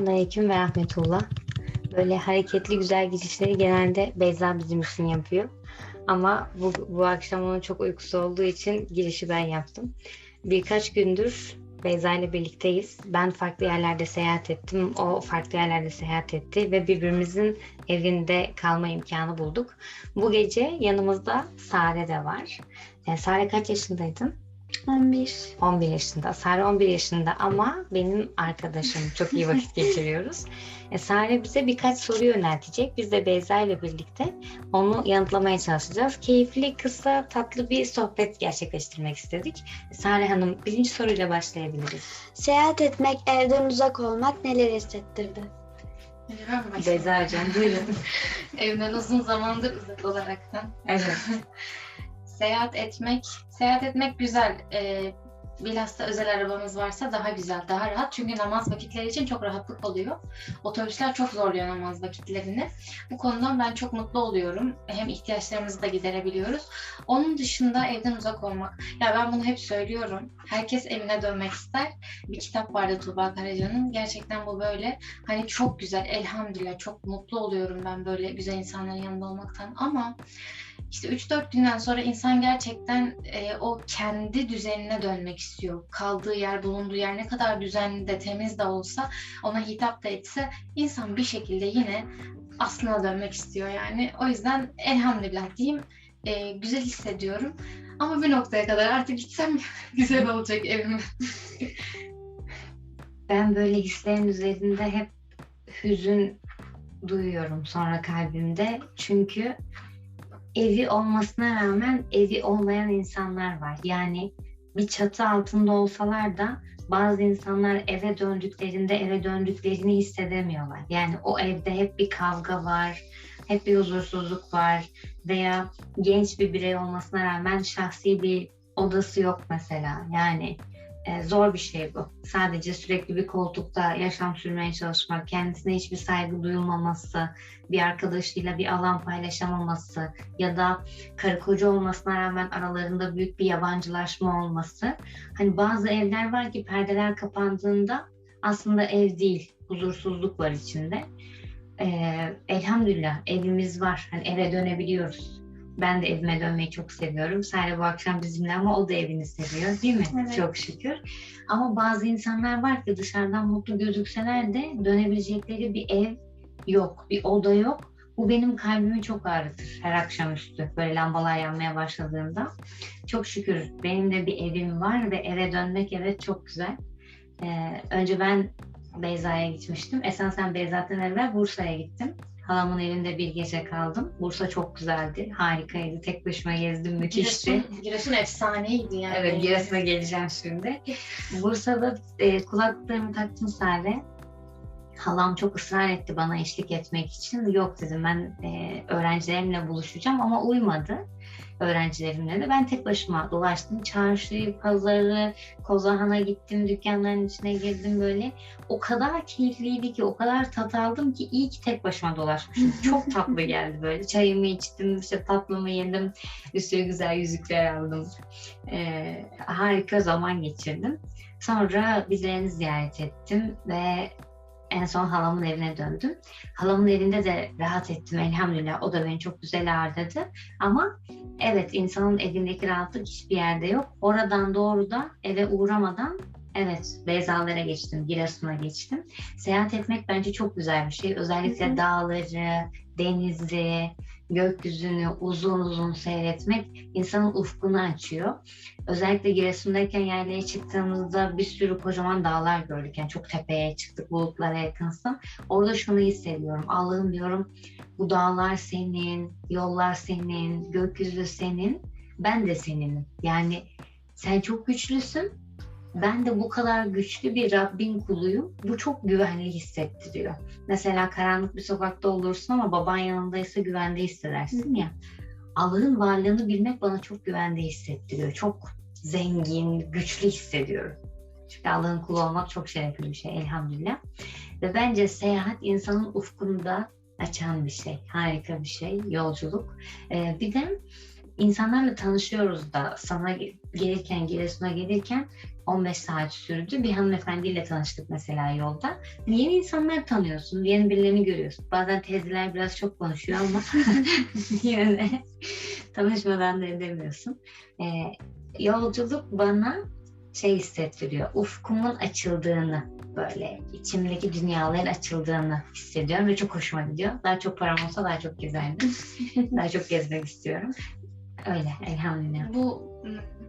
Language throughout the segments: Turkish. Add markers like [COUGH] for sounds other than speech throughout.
Selamünaleyküm ve rahmetullah. Böyle hareketli güzel gidişleri genelde Beyza bizim için yapıyor. Ama bu, bu akşam onun çok uykusu olduğu için girişi ben yaptım. Birkaç gündür Beyza ile birlikteyiz. Ben farklı yerlerde seyahat ettim. O farklı yerlerde seyahat etti ve birbirimizin evinde kalma imkanı bulduk. Bu gece yanımızda Sare de var. E, Sare kaç yaşındaydın? 11. 11 yaşında. Sare 11 yaşında ama benim arkadaşım. Çok iyi vakit [LAUGHS] geçiriyoruz. E, Sare bize birkaç soru yöneltecek. Biz de Beyza ile birlikte onu yanıtlamaya çalışacağız. Keyifli, kısa, tatlı bir sohbet gerçekleştirmek istedik. Sare Hanım birinci soruyla başlayabiliriz. Seyahat etmek, evden uzak olmak neler hissettirdi? Beyza Hocam buyurun. [LAUGHS] Evden uzun zamandır uzak olaraktan. evet. [LAUGHS] Seyahat etmek, seyahat etmek güzel. Ee, bilhassa özel arabamız varsa daha güzel, daha rahat. Çünkü namaz vakitleri için çok rahatlık oluyor. Otobüsler çok zorluyor namaz vakitlerini. Bu konudan ben çok mutlu oluyorum. Hem ihtiyaçlarımızı da giderebiliyoruz. Onun dışında evden uzak olmak. Ya ben bunu hep söylüyorum. Herkes evine dönmek ister. Bir kitap vardı Tuğba Karaca'nın. Gerçekten bu böyle. Hani çok güzel, elhamdülillah çok mutlu oluyorum ben böyle güzel insanların yanında olmaktan. Ama işte 3-4 günden sonra insan gerçekten e, o kendi düzenine dönmek istiyor. Kaldığı yer, bulunduğu yer ne kadar düzenli de temiz de olsa, ona hitap da etse insan bir şekilde yine aslına dönmek istiyor yani. O yüzden elhamdülillah diyeyim e, güzel hissediyorum. Ama bir noktaya kadar artık gitsem [LAUGHS] güzel olacak evime. [LAUGHS] Ben böyle hislerin üzerinde hep hüzün duyuyorum sonra kalbimde. Çünkü evi olmasına rağmen evi olmayan insanlar var. Yani bir çatı altında olsalar da bazı insanlar eve döndüklerinde eve döndüklerini hissedemiyorlar. Yani o evde hep bir kavga var, hep bir huzursuzluk var veya genç bir birey olmasına rağmen şahsi bir odası yok mesela. Yani e, zor bir şey bu. Sadece sürekli bir koltukta yaşam sürmeye çalışmak, kendisine hiçbir saygı duyulmaması, bir arkadaşıyla bir alan paylaşamaması ya da karı koca olmasına rağmen aralarında büyük bir yabancılaşma olması. Hani bazı evler var ki perdeler kapandığında aslında ev değil, huzursuzluk var içinde. Ee, elhamdülillah evimiz var. Hani eve dönebiliyoruz. Ben de evime dönmeyi çok seviyorum. Sadece bu akşam bizimle ama o da evini seviyor değil mi? Evet. Çok şükür. Ama bazı insanlar var ki dışarıdan mutlu gözükseler de dönebilecekleri bir ev yok, bir oda yok. Bu benim kalbimi çok ağrıtır her akşamüstü böyle lambalar yanmaya başladığında. Çok şükür benim de bir evim var ve eve dönmek evet çok güzel. Ee, önce ben Beyza'ya gitmiştim. Esasen Beyza'dan evvel Bursa'ya gittim. Halamın evinde bir gece kaldım. Bursa çok güzeldi, harikaydı. Tek başıma gezdim, müthişti. Giresun, Giresun efsaneydi yani. Evet, Giresun'a geleceğim şimdi. Bursa'da e, kulaklığımı taktım Sare. Halam çok ısrar etti bana eşlik etmek için. Yok dedim ben e, öğrencilerimle buluşacağım ama uymadı öğrencilerimle de. Ben tek başıma dolaştım. Çarşıyı, pazarı, Kozahan'a gittim, dükkanların içine girdim böyle. O kadar keyifliydi ki, o kadar tat aldım ki iyi ki tek başıma dolaşmışım. [LAUGHS] Çok tatlı geldi böyle. Çayımı içtim, işte tatlımı yedim. Bir sürü güzel yüzükler aldım. Ee, harika zaman geçirdim. Sonra bizlerini ziyaret ettim ve en son halamın evine döndüm. Halamın evinde de rahat ettim elhamdülillah. O da beni çok güzel ağırladı. Ama evet insanın evindeki rahatlık hiçbir yerde yok. Oradan doğru da eve uğramadan evet Beyzalara geçtim, Giresun'a geçtim. Seyahat etmek bence çok güzel bir şey. Özellikle Hı hı. dağları, denizi, gökyüzünü uzun uzun seyretmek insanın ufkunu açıyor. Özellikle Giresun'dayken yaylaya çıktığımızda bir sürü kocaman dağlar gördük. Yani çok tepeye çıktık, bulutlara yakınsın. Orada şunu hissediyorum. Allah'ım diyorum bu dağlar senin, yollar senin, gökyüzü senin, ben de seninim. Yani sen çok güçlüsün, ben de bu kadar güçlü bir Rabbin kuluyum. Bu çok güvenli hissettiriyor. Mesela karanlık bir sokakta olursun ama baban yanındaysa güvende hissedersin ya. Allah'ın varlığını bilmek bana çok güvende hissettiriyor. Çok zengin, güçlü hissediyorum. Çünkü Allah'ın kulu olmak çok şerefli bir şey elhamdülillah. Ve bence seyahat insanın ufkunu da açan bir şey. Harika bir şey, yolculuk. Ee, bir de insanlarla tanışıyoruz da sana ge- gelirken, Giresun'a gelirken 15 saat sürdü. Bir hanımefendiyle tanıştık mesela yolda. Yeni insanlar tanıyorsun, yeni birilerini görüyorsun. Bazen teyzeler biraz çok konuşuyor ama [LAUGHS] yine de tanışmadan da edemiyorsun. Ee, yolculuk bana şey hissettiriyor. Ufkumun açıldığını böyle içimdeki dünyaların açıldığını hissediyorum ve çok hoşuma gidiyor. Daha çok param olsa daha çok gezerdim. [LAUGHS] daha çok gezmek istiyorum. Öyle elhamdülillah. Bu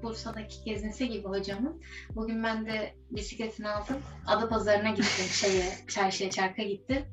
Bursa'daki gezintisi gibi hocamın. Bugün ben de bisikletini aldım. Adapazarı'na gittim. [LAUGHS] Şeye, çarşıya, çarka gittim.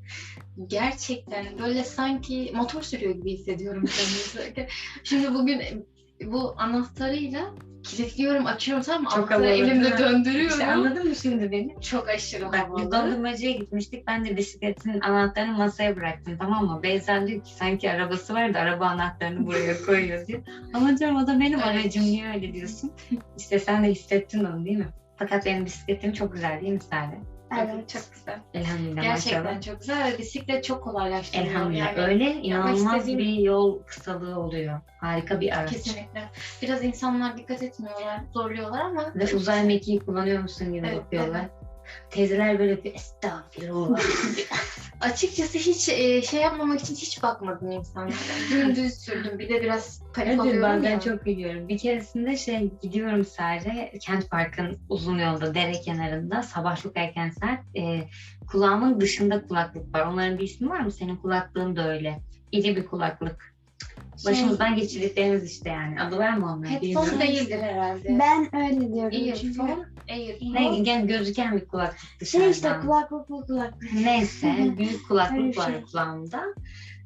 Gerçekten böyle sanki motor sürüyor gibi hissediyorum kendimi. [LAUGHS] Şimdi bugün bu anahtarıyla kilitliyorum, açıyorum tamam mı? Çok Anahtarı havalı, değil elimde mi? döndürüyorum. İşte anladın mı şimdi beni? Çok aşırı Bak biz havalı. dondurmacıya gitmiştik. Ben de bisikletin anahtarını masaya bıraktım tamam mı? Beyza diyor ki sanki arabası var da araba anahtarını buraya koyuyor diyor. Ama diyorum o da benim Evet. aracım niye öyle diyorsun? İşte sen de hissettin onu değil mi? Fakat benim bisikletim çok güzel değil mi Sade? Evet. Çok güzel. Elhamdülillah Gerçekten maşallah. çok güzel ve bisiklet çok kolaylaştırıyor. Elhamdülillah. Yani Öyle inanılmaz istediğim- bir yol kısalığı oluyor. Harika bir araç. Kesinlikle. Biraz insanlar dikkat etmiyorlar, zorluyorlar ama Ve uzay mekiği kullanıyor musun gibi Evet, bakıyorlar. Teyzeler böyle bir estağfirullah. [LAUGHS] açıkçası hiç e, şey yapmamak için hiç bakmadım insanlara. Dümdüz sürdüm. Bir de biraz panik Evet oluyorum bazen ya. çok biliyorum. Bir keresinde şey gidiyorum sadece Kent Park'ın uzun yolda dere kenarında sabah çok erken saat e, kulağımın dışında kulaklık var. Onların bir ismi var mı? Senin kulaklığın da öyle. İri bir kulaklık. Şey, Başımızdan geçirdiklerimiz işte yani. Adı var mı onların? Headphone değildir herhalde. Ben öyle diyorum. çünkü. Earphone, earphone. Ne, yani gözüken bir kulaklık dışarıdan. Şey işte kulaklıklı kulaklık. Neyse büyük kulaklık var şey. kulağımda.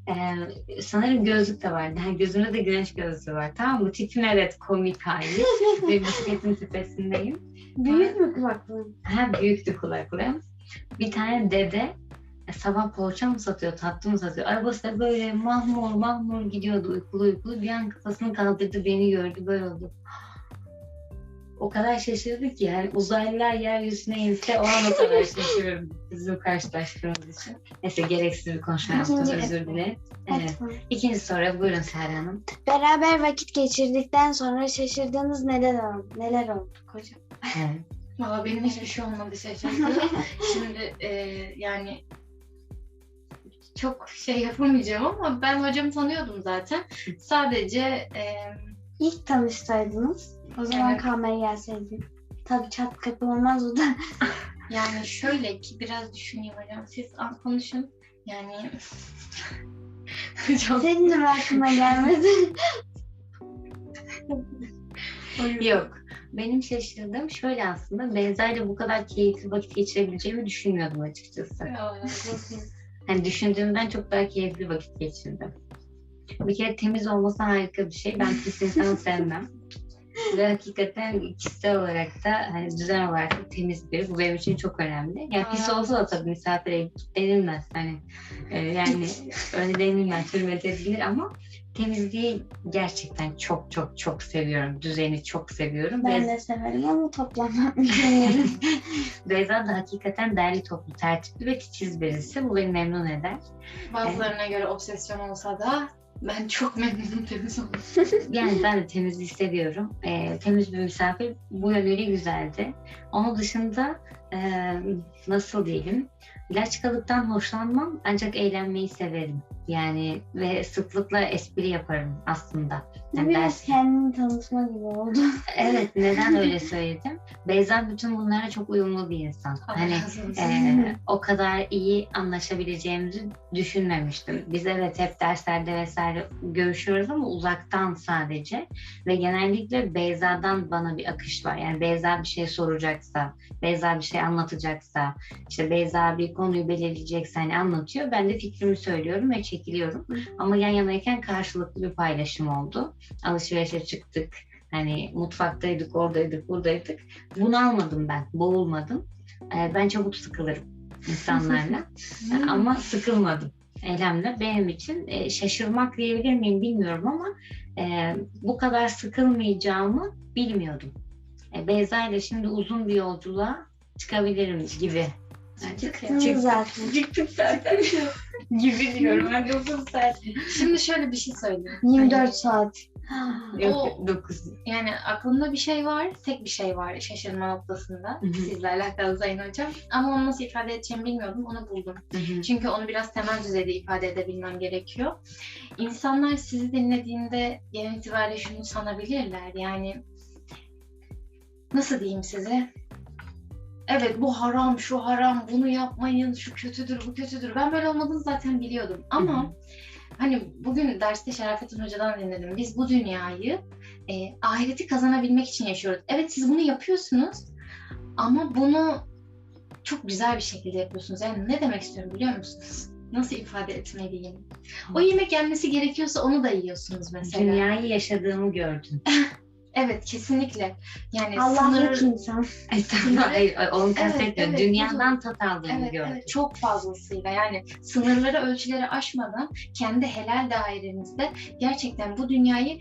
Ee, sanırım gözlük de vardı. Ha, gözümde de güneş gözlüğü var. Tamam mı? Tipim evet komik hali. [LAUGHS] Ve bisikletin tepesindeyim. Büyük mü kulaklığın? Ha, büyüktü kulaklığım. Bir tane dede e, sabah poğaça mı satıyor, tatlı mı satıyor? Arabası da böyle mahmur mahmur gidiyordu uykulu uykulu. Bir an kafasını kaldırdı, beni gördü, böyle oldu. O kadar şaşırdı ki yani uzaylılar yeryüzüne inse o an o kadar şaşırıyorum bizim karşılaştığımız için. Neyse gereksiz bir konuşma yaptım özür dilerim. Evet. İkinci soru buyurun Serra Hanım. Beraber vakit geçirdikten sonra şaşırdığınız neler oldu? Neler oldu hocam? Evet. Valla benim hiçbir şey olmadı şaşırdı. [LAUGHS] Şimdi e, yani çok şey yapamayacağım ama ben hocamı tanıyordum zaten. Sadece e, İlk tanışsaydınız o zaman Evet. kalmaya gelseydin. Tabii çat kapı olmaz o da. [LAUGHS] yani şöyle ki biraz düşüneyim hocam. Siz konuşun. Yani [LAUGHS] hocam Senin de mi aklına gelmedi? [LAUGHS] Yok. Benim şaşırdığım şöyle aslında Beyza ile bu kadar keyifli vakit geçirebileceğimi düşünmüyordum açıkçası. Hani düşündüğümden çok daha keyifli vakit geçirdim. Bir kere temiz olması harika bir şey. Ben pis insanı sevmem. Ve hakikaten kişisel olarak da hani düzen olarak da temiz biri. Bu benim için çok önemli. Yani pis olsa da tabii misafire denilmez. Hani e, yani öyle denilmez, hürmet edilir ama temizliği gerçekten çok çok çok seviyorum. Düzeni çok seviyorum. Ben de severim ama bilmiyorum. [LAUGHS] Beyza da hakikaten derli toplu, tertipli ve titiz birisi. Bu beni memnun eder. bazılarına göre obsesyon olsa da ben çok memnunum temiz olmak. [LAUGHS] Yani ben de temizliği seviyorum. Ee, temiz bir misafir bu yönüyle güzeldi. Onun dışında e, nasıl diyelim, ilaçkalıktan hoşlanmam ancak eğlenmeyi severim. Yani ve sıklıkla espri yaparım aslında. Yani biraz ders- kendini tanıtma gibi oldu. [LAUGHS] Evet, neden öyle [LAUGHS] söyledim? Beyza bütün bunlara çok uyumlu bir insan. Hani Ee, [LAUGHS] o kadar iyi anlaşabileceğimizi düşünmemiştim. Biz evet hep derslerde vesaire görüşüyoruz ama uzaktan sadece. Ve genellikle Beyza'dan bana bir akış var. Yani Beyza bir şey soracaksa, Beyza bir şey anlatacaksa, işte Beyza bir konuyu belirleyecekse hani anlatıyor. Ben de fikrimi söylüyorum ve çekiliyorum. Ama yan yanayken karşılıklı bir paylaşım oldu. Alışverişe çıktık. Hani mutfaktaydık, oradaydık, buradaydık. Bunu almadım ben, boğulmadım. Ee, ben çabuk sıkılırım insanlarla [LAUGHS] ama sıkılmadım. Elhamdülillah benim için e, şaşırmak diyebilir miyim bilmiyorum ama e, bu kadar sıkılmayacağımı bilmiyordum. E, Beyza ile şimdi uzun bir yolculuğa çıkabilirim gibi. Yani Çıktınız çık- zaten. Çıktık zaten. [LAUGHS] gibi diyorum. Ben de uzun saat. Şimdi şöyle bir şey söyleyeyim. 24 saat. Yok 9. Yani aklımda bir şey var, tek bir şey var şaşırma noktasında. Hı hı. Sizle alakalı Sayın Hocam. Ama onu nasıl ifade edeceğimi bilmiyordum, onu buldum. Çünkü onu biraz temel düzeyde ifade edebilmem gerekiyor. İnsanlar sizi dinlediğinde genel itibariyle şunu sanabilirler. Yani nasıl diyeyim size? Evet bu haram, şu haram, bunu yapmayın, şu kötüdür, bu kötüdür. Ben böyle olmadığını zaten biliyordum. Ama hani bugün derste Şerafettin Hoca'dan dinledim. Biz bu dünyayı e, ahireti kazanabilmek için yaşıyoruz. Evet siz bunu yapıyorsunuz ama bunu çok güzel bir şekilde yapıyorsunuz. Yani ne demek istiyorum biliyor musunuz? Nasıl ifade etmeliyim? O yemek yenmesi gerekiyorsa onu da yiyorsunuz mesela. Dünyayı yaşadığımı gördün. [LAUGHS] Evet kesinlikle. Yani Allah'lık sınır... insan. Estağfurullah. Onu kastetmiyorum. evet, Dünyadan tat aldığımı Evet, gördüm. evet, çok fazlasıyla yani sınırları ölçüleri aşmadan kendi helal dairemizde gerçekten bu dünyayı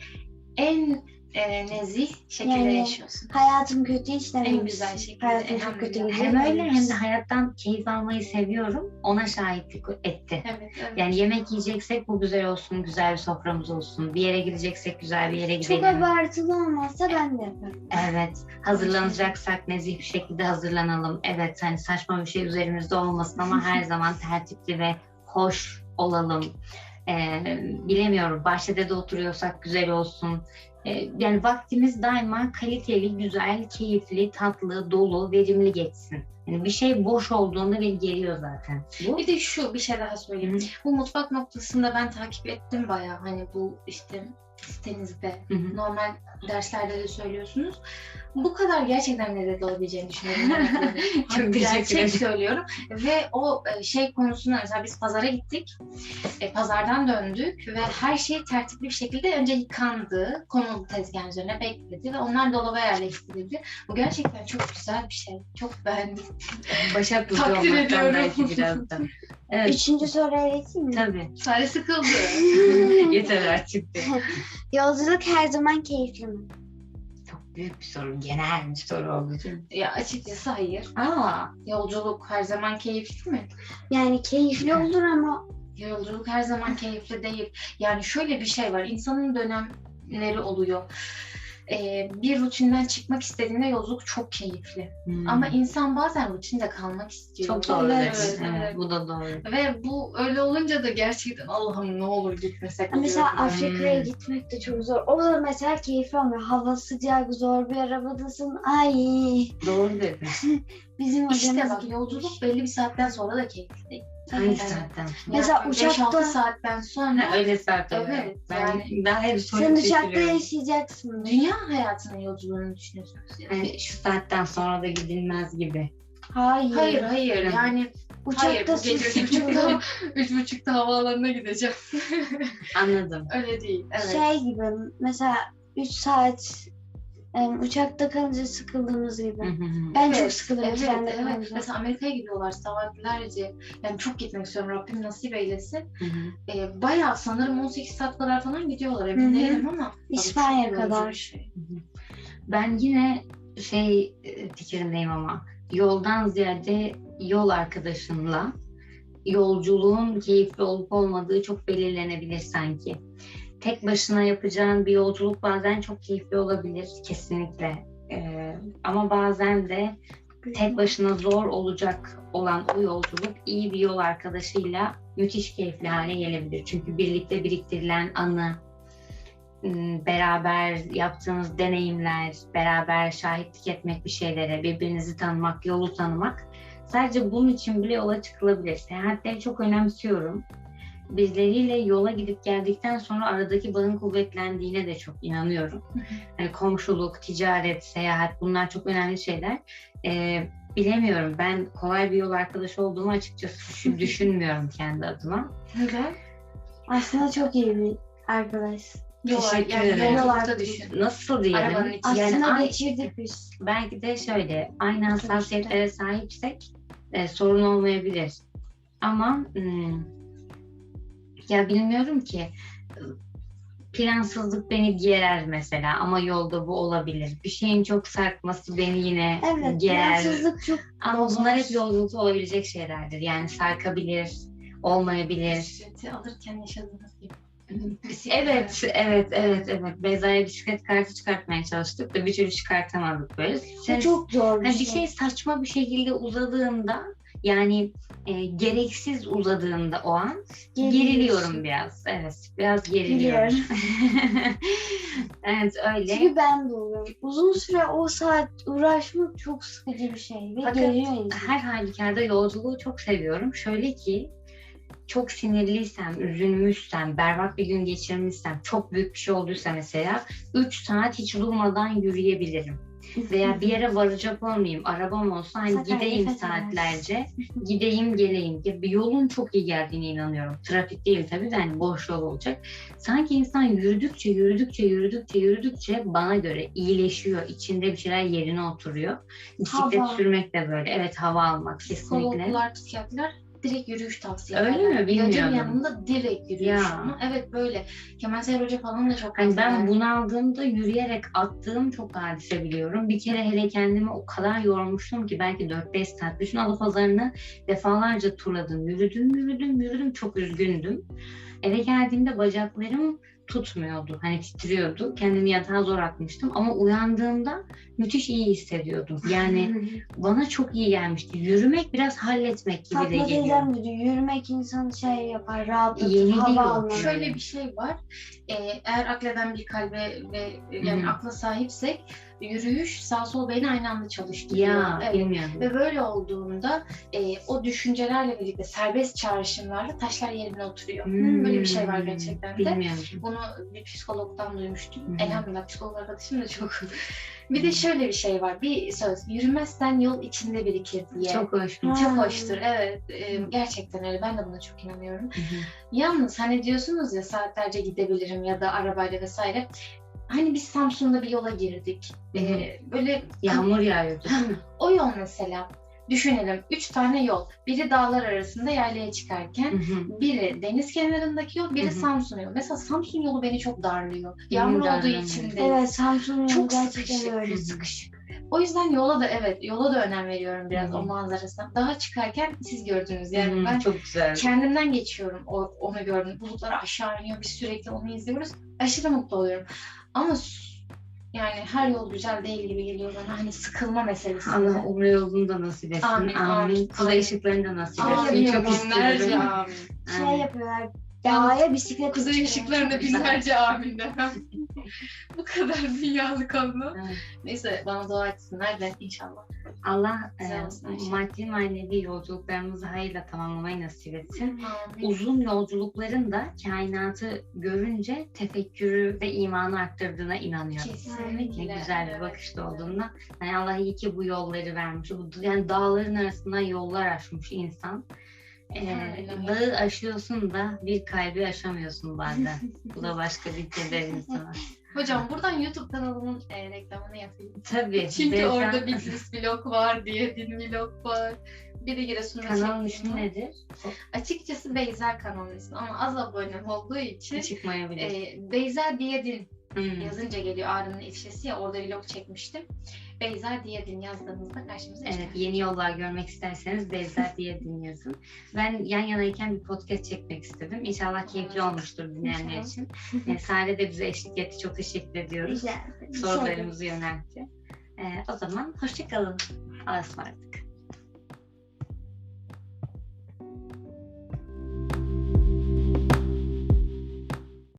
en e, nezih şekilde Yani yaşıyorsun. Hayatım kötü hiç dememişsin. En güzel şekilde, Hayatım çok kötü gidiyor. Hem öyle hem de hayattan keyif almayı seviyorum. Ona şahitlik etti. Evet, evet. Yani yemek yiyeceksek bu güzel olsun, güzel bir soframız olsun. Bir yere gideceksek güzel bir yere Çok gidelim. abartılı olmazsa ben de yaparım. Evet, hazırlanacaksak nezih bir şekilde hazırlanalım. Evet, hani saçma bir şey üzerimizde olmasın ama [LAUGHS] her zaman tertipli ve hoş olalım. Ee, bilemiyorum, bahçede de oturuyorsak güzel olsun. Ee, yani vaktimiz daima kaliteli, güzel, keyifli, tatlı, dolu, verimli geçsin. Yani bir şey boş olduğunda beni geriyor zaten. Bu Bir de şu bir şey daha söyleyeyim. Bu mutfak noktasında ben takip ettim bayağı hani bu işte sitenizde Hı hı. normal derslerde de söylüyorsunuz. Bu kadar gerçekten lezzetli olabileceğini düşünüyorum. [LAUGHS] Çok teşekkür Gerçek ederim. söylüyorum. Ve o e, şey konusunda mesela biz pazara gittik. E, pazardan döndük ve her şey tertipli bir şekilde önce yıkandı. Konuldu tezgahın üzerine bekledi ve onlar dolaba yerleştirildi. Bu gerçekten çok güzel bir şey. Çok beğendim. [LAUGHS] Başak Burcu Takdir ediyorum. belki biraz da. [LAUGHS] Evet, Üçüncü soruya geçeyim mi? tabii. Sare sıkıldı. Yeter artık. Yolculuk her zaman keyifli mi? Büyük bir soru, genel bir soru oldu değil mi? ya açıkçası hayır. Aa, Yolculuk her zaman keyifli mi? Yani keyifli olur ama Yolculuk her zaman keyifli değil. Yani şöyle bir şey var. İnsanın dönemleri oluyor. Ee, bir rutinden çıkmak istediğinde yolculuk çok keyifli. hmm. Ama insan bazen rutinde kalmak istiyor. çok doğru Evet, evet, Evet, bu da doğru. Ve bu öyle olunca da gerçekten Allah'ım ne olur gitmesek. mesela diyorum. Afrika'ya Hmm. gitmek de çok zor. O da mesela keyifli olmuyor. Hava sıcak, zor bir arabadasın. Ay Doğru dedin. [LAUGHS] bizim İşte bak yolculuk belli bir saatten sonra da keyifli değil. Hangi Evet. saatten sonra? Mesela Yani uçakta- 5-6 saatten sonra öyle saat Evet. Ben yani- daha soru Sen uçakta yaşayacaksın. dünya hayatının yolculuğunu düşünüyorsunuz. Yani. Hani şu saatten sonra da gidilmez gibi. Hayır. Hayır hayır yani hayır bu Uçakta gece üç buçukta, [LAUGHS] üç buçukta havaalanına gideceğim. Anladım. Öyle değil. Evet. şey gibi mesela 3 saat uçakta kalınca sıkıldığımız gibi. Hı hı hı. Ben Evet, çok sıkılırım evet, trende evet. kalınca. Mesela Amerika'ya gidiyorlar saatlerce. Yani çok gitmek istiyorum. Rabbim nasip eylesin. Hı hı. Ee, bayağı sanırım 18 saat kadar falan gidiyorlar. Emin Hı hı. değilim ama. İspanya kadar. Şey. Ben yine şey e, fikrindeyim ama yoldan ziyade yol arkadaşınla yolculuğun keyifli olup olmadığı çok belirlenebilir sanki. Tek başına yapacağın bir yolculuk bazen çok keyifli olabilir kesinlikle. Ee, ama bazen de tek başına zor olacak olan o yolculuk iyi bir yol arkadaşıyla müthiş keyifli hale gelebilir. Çünkü birlikte biriktirilen anı, m, beraber yaptığınız deneyimler, beraber şahitlik etmek bir şeylere, birbirinizi tanımak, yolu tanımak sadece bunun için bile yola çıkılabilir. Seyahatleri çok önemsiyorum. Bizleriyle yola gidip geldikten sonra aradaki bağın kuvvetlendiğine de çok inanıyorum. Hani komşuluk, ticaret, seyahat bunlar çok önemli şeyler. Ee, bilemiyorum ben kolay bir yol arkadaşı olduğumu açıkçası düşün- düşünmüyorum kendi adıma. Neden? Aslında çok iyi bir arkadaş. Yol, Teşekkür yani düşün. Nasıl diyelim? Arabanın içi. Yani Aslında geçirdik biz. belki de şöyle aynı hassasiyetlere sahipsek e, sorun olmayabilir. Ama hmm, ya bilmiyorum ki plansızlık beni gerer mesela ama yolda bu olabilir. Bir şeyin çok sarkması beni yine Evet, gerer. plansızlık çok Ama bozar. bunlar hep yolculukta olabilecek şeylerdir. Yani sarkabilir, olmayabilir. Bisikleti alırken yaşadığınız gibi. Evet, evet, evet, evet. Beyza'ya bisiklet kartı çıkartmaya çalıştık da bir türlü çıkartamadık böyle. Bu Sen, çok zor bir hani bir şey. şey saçma bir şekilde uzadığında yani e, gereksiz uzadığında o an geriliyorum biraz. Evet, biraz geriliyorum. [LAUGHS] evet, öyle. Çünkü ben de oluyorum. Uzun süre o saat uğraşmak çok sıkıcı bir şey. Ve Fakat geriyor insanı. her halükarda yolculuğu çok seviyorum. Şöyle ki çok sinirliysem, üzülmüşsem, berbat bir gün geçirmişsem, çok büyük bir şey olduysa mesela 3 saat hiç durmadan yürüyebilirim. Veya bir yere [LAUGHS] varacak olmayayım, arabam olsa hani Zaten gideyim saatlerce, gideyim geleyim. Ya bir yolun çok iyi geldiğine inanıyorum. Trafik değil tabii de hani boş yol olacak. Sanki insan yürüdükçe, yürüdükçe, yürüdükçe, yürüdükçe bana göre iyileşiyor. İçinde bir şeyler yerine oturuyor. Bisiklet Hava. sürmek de böyle. Evet hava almak kesinlikle. Psikologlar, psikiyatrlar direkt yürüyüş tavsiye Öyle ederler. mi? İlacın Bilmiyordum. yanında direkt yürüyüş. Ya. Ama Evet böyle. Kemal Sayar Hoca falan da çok fazla ben bunaldığımda yürüyerek attığım çok hadise biliyorum. Bir kere hele kendimi o kadar yormuştum ki belki 4-5 saat. Bütün Adapazarı'nı defalarca turladım. Yürüdüm, yürüdüm, yürüdüm. Çok üzgündüm. Eve geldiğimde bacaklarım tutmuyordu. Hani titriyordu. Kendimi yatağa zor atmıştım. Ama uyandığımda müthiş iyi hissediyordum. Yani bana çok iyi gelmişti. Yürümek biraz halletmek gibi de Fatma geliyor. dedi yürümek insanı şey yapar, rahatlatır, hava almak. Şöyle- bir şey var. Ee, eğer akleden bir kalbe ve yani Hı hı. akla sahipsek yürüyüş sağ sol beyni aynı anda çalıştırıyor. Ya Evet. bilmiyorum. Ve böyle olduğunda e, o düşüncelerle birlikte serbest çağrışımlarla taşlar yerine oturuyor. Böyle bir şey var Hmm, gerçekten de. Bilmiyorum. Bunu bir psikologdan duymuştum. Hı. Elhamdülillah psikolog arkadaşım da çok. [LAUGHS] bir de şöyle bir şey var. Bir söz. Yürümezsen yol içinde birikir diye. Çok hoş. Çok hoştur. Evet. e, gerçekten öyle. Ben de buna çok inanıyorum. Hı. Yalnız hani diyorsunuz ya saatlerce gidebilirim ya da arabayla vesaire. Hani biz Samsun'da bir yola girdik. Hı hı. Ee, böyle Yağmur yağıyordu o yol mesela düşünelim. Üç tane yol. Biri dağlar arasında yaylaya çıkarken Hı hı. biri deniz kenarındaki yol, biri Hı hı. Samsun yolu. Mesela Samsun yolu beni çok darlıyor. Yağmur olduğu darlamıyor. için de. Evet Samsun'un Çok gerçekten sıkışık. öyle. sıkışık. O yüzden yola da evet, yola da önem veriyorum biraz Hı hı. o manzarasına. Daha çıkarken siz gördünüz yani Hı hı, ben çok güzel. kendimden geçiyorum o, onu gördüm. Bulutlar aşağı iniyor, biz sürekli onu izliyoruz. Aşırı mutlu oluyorum. Ama yani her yol güzel değil gibi geliyor bana. Hani sıkılma meselesi. Allah umre yolunu da nasip etsin. Amin, Amin. amin, amin. ışıklarını da nasip Amin, etsin. Çok istiyorum. Şey yapıyorlar. Dağa bisiklet Kuzey ışıklarında binlerce amin demem. [LAUGHS] Bu kadar dünyalı konu. Evet. Neyse bana dua etsinler de inşallah. Allah e, şey. maddi manevi yolculuklarımızı hayırla tamamlamayı nasip etsin. Amin. Uzun yolculukların da kainatı görünce tefekkürü ve imanı arttırdığına inanıyorum. Kesinlikle. Ne güzel bir bakışta evet. olduğunda. Yani Allah iyi ki bu yolları vermiş. Yani dağların arasından yollar aşmış insan. Elhamdülillah. dağı aşıyorsun da bir kalbi aşamıyorsun bazen. bu da başka bir keder insana. [LAUGHS] Hocam buradan YouTube kanalımın e, reklamını yapayım. Tabii. Çünkü Beyza- orada business vlog var, diye din vlog var. Bir de Giresun'da Kanalın ismi nedir? Açıkçası Beyza kanalının ismi ama az abonem olduğu için Çıkmayabilir. e, Beyza diye din Hmm. yazınca geliyor Ağrı'nın ilçesi ya orada vlog çekmiştim. Beyza diye din yazdığınızda karşımıza Evet, çıkar. yeni yollar görmek isterseniz Beyza diye dinliyorsun. Ben yan yanayken bir podcast çekmek istedim. İnşallah keyifli olmuştur dinleyenler İnşallah. için. Ee, Sare de bize eşlik etti. Çok teşekkür ediyoruz. Güzel. Sorularımızı yöneltti. Ee, o zaman hoşçakalın. Allah'a ısmarladık.